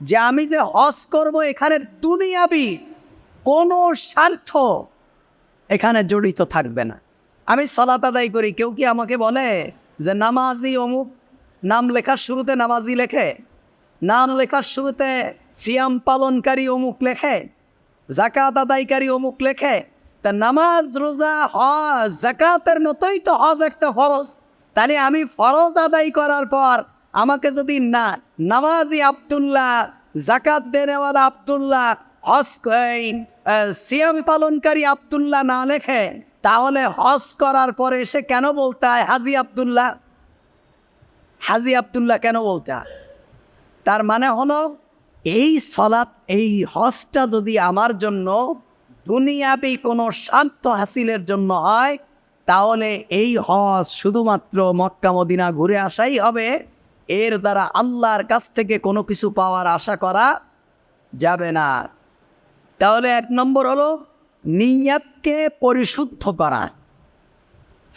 যে আমি যে হজ করব এখানে দুনিয়াবি কোনো স্বার্থ এখানে জড়িত থাকবে না। আমি সলাত আদায় করি, কেউ কি আমাকে বলে যে নামাজি অমুক, নাম লেখার শুরুতে নামাজি লেখে, নাম লেখার শুরুতে সিয়াম পালনকারী অমুক লেখে জাকাত আদায়কারী অমুক লেখে, তা নামাজ, রোজা, হজ জাকাতের মতোই তো হজ একটা ফরজ। তাহলে আমি ফরজ আদায় করার পর আমাকে যদি না নামাজি আবদুল্লাহ জাকাত দেনেওয়ালা আবদুল্লাহ আহ, সিয়াম পালনকারী আবদুল্লাহ না লেখে তাহলে হজ করার পরে সে কেন বলতে হয় হাজি আবদুল্লাহ? হাজি আবদুল্লাহ কেন বলতে তার মানে হলো এই সলাৎ এই হজটা যদি আমার জন্য দুনিয়াবি কোনো স্বার্থ হাসিলের জন্য হয় তাহলে এই হজ শুধুমাত্র মক্কা মদিনা ঘুরে আসাই হবে। এর দ্বারা আল্লাহর কাছ থেকে কোনো কিছু পাওয়ার আশা করা যাবে না। তাহলে এক নম্বর হলো নিয়তকে পরিশুদ্ধ করা।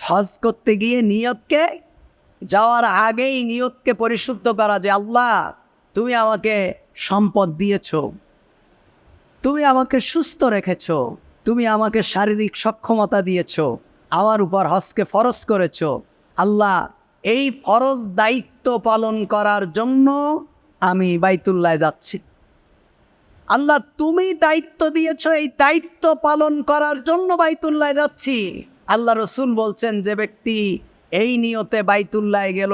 হজ করতে গিয়ে নিয়তকে যাওয়ার আগেই নিয়তকে পরিশুদ্ধ করা যে, আল্লাহ, তুমি আমাকে সম্পদ দিয়েছ, তুমি আমাকে সুস্থ রেখেছ, তুমি আমাকে শারীরিক সক্ষমতা দিয়েছ, আমার উপর হজকে ফরজ করেছ। আল্লাহ এই ফরজ দায়িত্ব পালন করার জন্য আমি বাইতুল্লায় যাচ্ছি। আল্লাহ, তুমি দায়িত্ব দিয়েছ এই দায়িত্ব পালন করার জন্য বাইতুল্লায় যাচ্ছি। আল্লাহ রসুল বলছেন, যে ব্যক্তি এই নিয়তে বাইতুল্লায় গেল,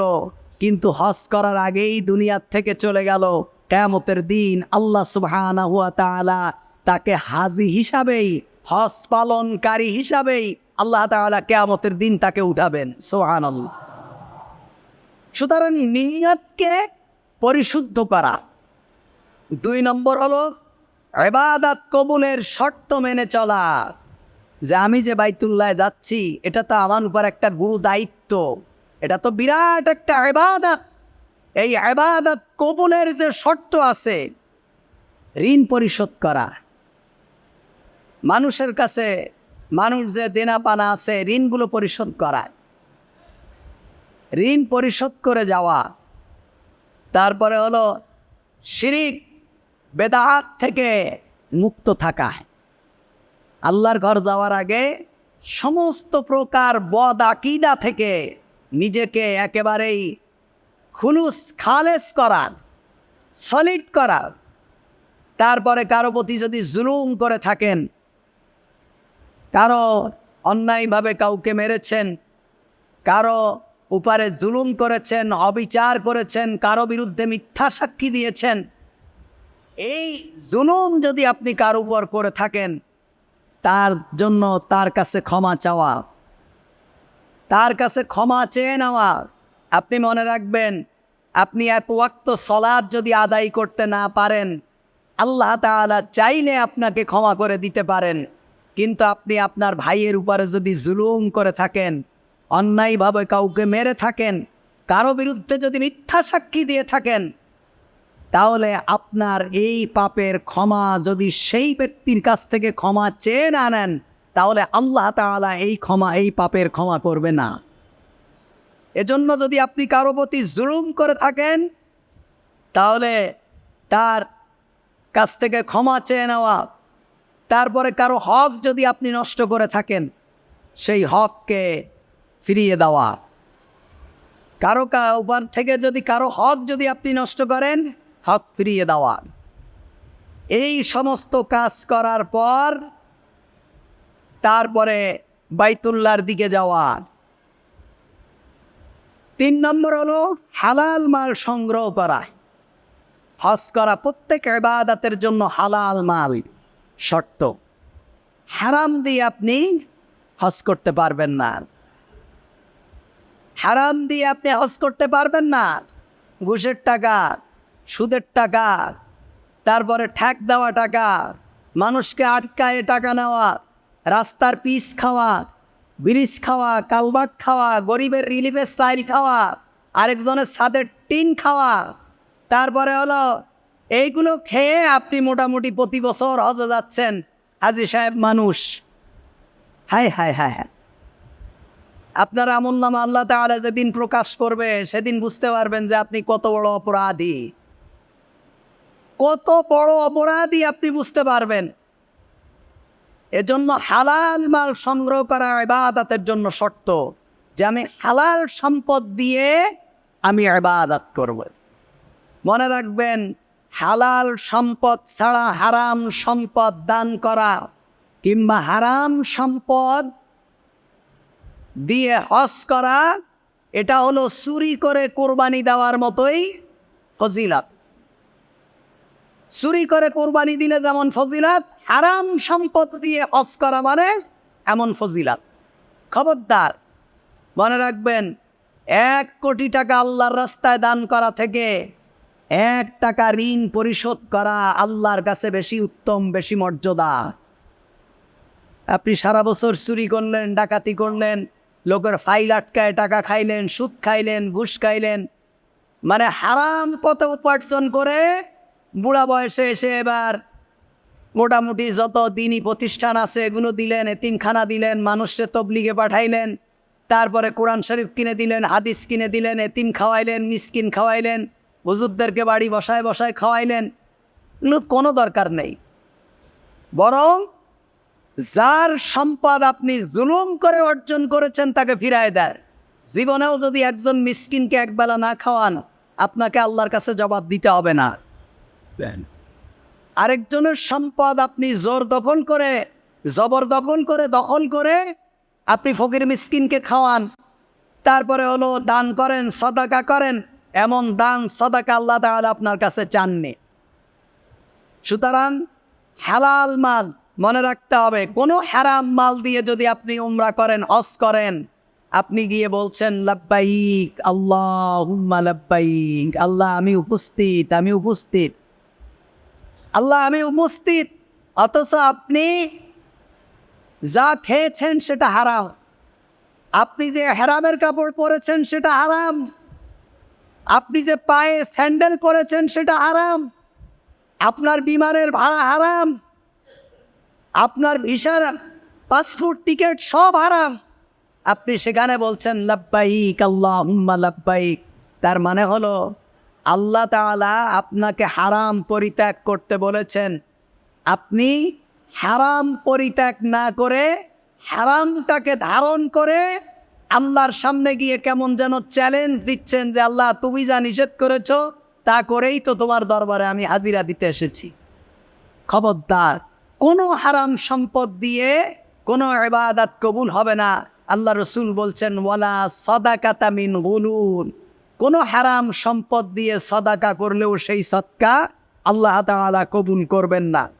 কিন্তু হজ করার আগেই দুনিয়ার থেকে চলে গেল, কেয়ামতের দিন আল্লাহ সুবহানা হুয়া তাকে হাজি হিসাবেই, হজ পালনকারী হিসাবেই আল্লাহ তাআলা কেয়ামতের দিন তাকে উঠাবেন। সোহান সুতরাং নিয়তকে পরিশুদ্ধ করা। দুই নম্বর হলো এবাদাত কবুলের শর্ত মেনে চলা। যে আমি যে বাইতুল্লায় যাচ্ছি, এটা তো আমার উপর একটা গুরু দায়িত্ব। এটা তো বিরাট একটা এবাদাত এই এবাদাত কবুলের যে শর্ত আছে, ঋণ পরিশোধ করা। মানুষের কাছে মানুষ যে দেনা পানা আছে, ঋণগুলো পরিশোধ করা। ঋণ পরিশোধ করে যাওয়া। তারপরে হলো শিরিক বেদাহাত থেকে মুক্ত থাকা। আল্লাহর ঘর যাওয়ার আগে সমস্ত প্রকার বদ আকিদা থেকে নিজেকে একেবারেই খুলুস, খালেস করার সলিড করার তারপরে কারও প্রতি যদি জুলুম করে থাকেন, কারও অন্যায়ভাবে কাউকে মেরেছেন, কারও উপারে জুলুম করেছেন, অবিচার করেছেন, কারও বিরুদ্ধে মিথ্যা সাক্ষী দিয়েছেন। এই জুলুম যদি আপনি কার উপর করে থাকেন, তার জন্য তার কাছে ক্ষমা চাওয়া। তার কাছে ক্ষমা চেয়ে নেওয়া। আপনি মনে রাখবেন, আপনি এক ওয়াক্ত সলাদ যদি আদায় করতে না পারেন, আল্লাহ তাআলা চাইলে আপনাকে ক্ষমা করে দিতে পারেন। কিন্তু আপনি আপনার ভাইয়ের উপরে যদি জুলুম করে থাকেন অন্যায়ভাবে কাউকে মেরে থাকেন, কারও বিরুদ্ধে যদি মিথ্যা সাক্ষী দিয়ে থাকেন, তাহলে আপনার এই পাপের ক্ষমা যদি সেই ব্যক্তির কাছ থেকে ক্ষমা চেয়ে না নেন, তাহলে আল্লাহ তাআলা এই ক্ষমা, এই পাপের ক্ষমা করবে না। এজন্য যদি আপনি কারও প্রতি জুলুম করে থাকেন, তাহলে তার কাছ থেকে ক্ষমা চেয়ে নেওয়া, তারপরে কারও হক যদি আপনি নষ্ট করে থাকেন, সেই হককে ফিরিয়ে দেওয়া। কারও উপর থেকে যদি কারও হক যদি আপনি নষ্ট করেন, হক ফিরিয়ে দেওয়া। এই সমস্ত কাজ করার পর তারপরে বাইতুল্লার দিকে যাওয়া। তিন নম্বর হলো হালাল মাল সংগ্রহ করা। হজ করা প্রত্যেক এবাদাতের জন্য হালাল মাল শর্ত। হারাম দিয়ে আপনি হজ করতে পারবেন না। হারাম দিয়ে আপনি হজ করতে পারবেন না। ঘুষের টাকা, সুদের টাকা, তারপরে ঠ্যাক দেওয়া টাকা, মানুষকে আটকায় টাকা নেওয়া, রাস্তার পিস খাওয়া, ব্রিজ খাওয়া কালবাট খাওয়া, গরিবের রিলিফের স্টাইল খাওয়া, আরেকজনের ছাদের টিন খাওয়া। তারপরে হলো, এইগুলো খেয়ে আপনি মোটামুটি প্রতি বছর হজে যাচ্ছেন হাজি সাহেব মানুষ। হায় হায় হায় হায়। আপনার আমল নামা আল্লাহ তাআলা যেদিন প্রকাশ করবে, সেদিন বুঝতে পারবেন যে আপনি কত বড় অপরাধী। কত বড় অপরাধী আপনি বুঝতে পারবেন। এজন্য হালাল মাল সংগ্রহ করা ইবাদতের জন্য শর্ত যে আমি হালাল সম্পদ দিয়ে আমি ইবাদত করব। মনে রাখবেন, হালাল সম্পদ ছাড়া হারাম সম্পদ দান করা কিংবা হারাম সম্পদ দিয়ে হজ করা, এটা হলো চুরি করে কোরবানি দেওয়ার মতোই ফজিলাত। চুরি করে কোরবানি দিলে যেমন ফজিলাত, হারাম সম্পদ দিয়ে হজ করা মানে এমন ফজিলাত। খবরদার, মনে রাখবেন, এক কোটি টাকা আল্লাহর রাস্তায় দান করা থেকে এক টাকা ঋণ পরিশোধ করা আল্লাহর কাছে বেশি উত্তম, বেশি মর্যাদা। আপনি সারা বছর চুরি করলেন, ডাকাতি করলেন লোকের ফাইল আটকায়, টাকা খাইলেন, সুদ খাইলেন, ঘুষ খাইলেন। মানে হারাম পথে উপার্জন করে বুড়া বয়সে এসে এবার মোটামুটি যত দিনই প্রতিষ্ঠান আছে, এগুলো দিলেন, এতিমখানা দিলেন মানুষকে তবলিগে পাঠাইলেন, তারপরে কোরআন শরীফ কিনে দিলেন, হাদিস কিনে দিলেন, এতিম খাওয়াইলেন, মিসকিন খাওয়াইলেন, হুজুরদেরকে বাড়ি বসায় বসায় খাওয়াইলেন। কোনো দরকার নেই। বরং যার সম্পদ আপনি জুলুম করে অর্জন করেছেন তাকে ফিরায় দেয় জীবনেও যদি একজন মিসকিনকে একবেলা না খাওয়ান আপনাকে আল্লাহর কাছে জবাব দিতে হবে না। আরেকজনের সম্পদ আপনি জোর দখল করে জবর দখল করে দখল করে আপনি ফকির মিসকিনকে খাওয়ান। তারপরে হলো দান করেন সদাকা করেন এমন দান সদাকা আল্লাহ তাহলে আপনার কাছে চাননি। সুতরাং হালাল মাল মনে রাখতে হবে, কোনো হারাম মাল দিয়ে যদি আপনি উমরা করেন হজ করেন, আপনি গিয়ে বলছেন, লাব্বাইক আল্লাহ হুম্মা লাব্বাইক, আল্লাহ আমি উপস্থিত আমি উপস্থিত। আল্লাহ আমি উপস্থিত, অথচ আপনি যা খেয়েছেন সেটা হারাম। আপনি যে হারামের কাপড় পরেছেন সেটা হারাম। আপনি যে পায়ে স্যান্ডেল পরেছেন সেটা হারাম। আপনার বিমানের ভাড়া হারাম। আপনার ভিসার পাসপোর্ট টিকিট সব হারাম। আপনি সেখানে বলছেন, লাব্বাইক আল্লাহ হুম্মা লাব্বাইক। তার মানে হলো, আল্লাহ তাআলা আপনাকে হারাম পরিত্যাগ করতে বলেছেন। আপনি হারাম পরিত্যাগ না করে হারামটাকে ধারণ করে আল্লাহর সামনে গিয়ে কেমন যেন চ্যালেঞ্জ দিচ্ছেন যে, আল্লাহ, তুমি যা নিষেধ করেছ, তা করেই তো তোমার দরবারে আমি হাজিরা দিতে এসেছি। খবরদার কোনো হারাম সম্পদ দিয়ে কোনো এবাদাত কবুল হবে না। আল্লাহ রসুল বলছেন, ওয়ালা সদাকাতা মিন গুলুন। কোনো হারাম সম্পদ দিয়ে সদাকা করলেও সেই সৎকা আল্লাহ তালা কবুল করবেন না।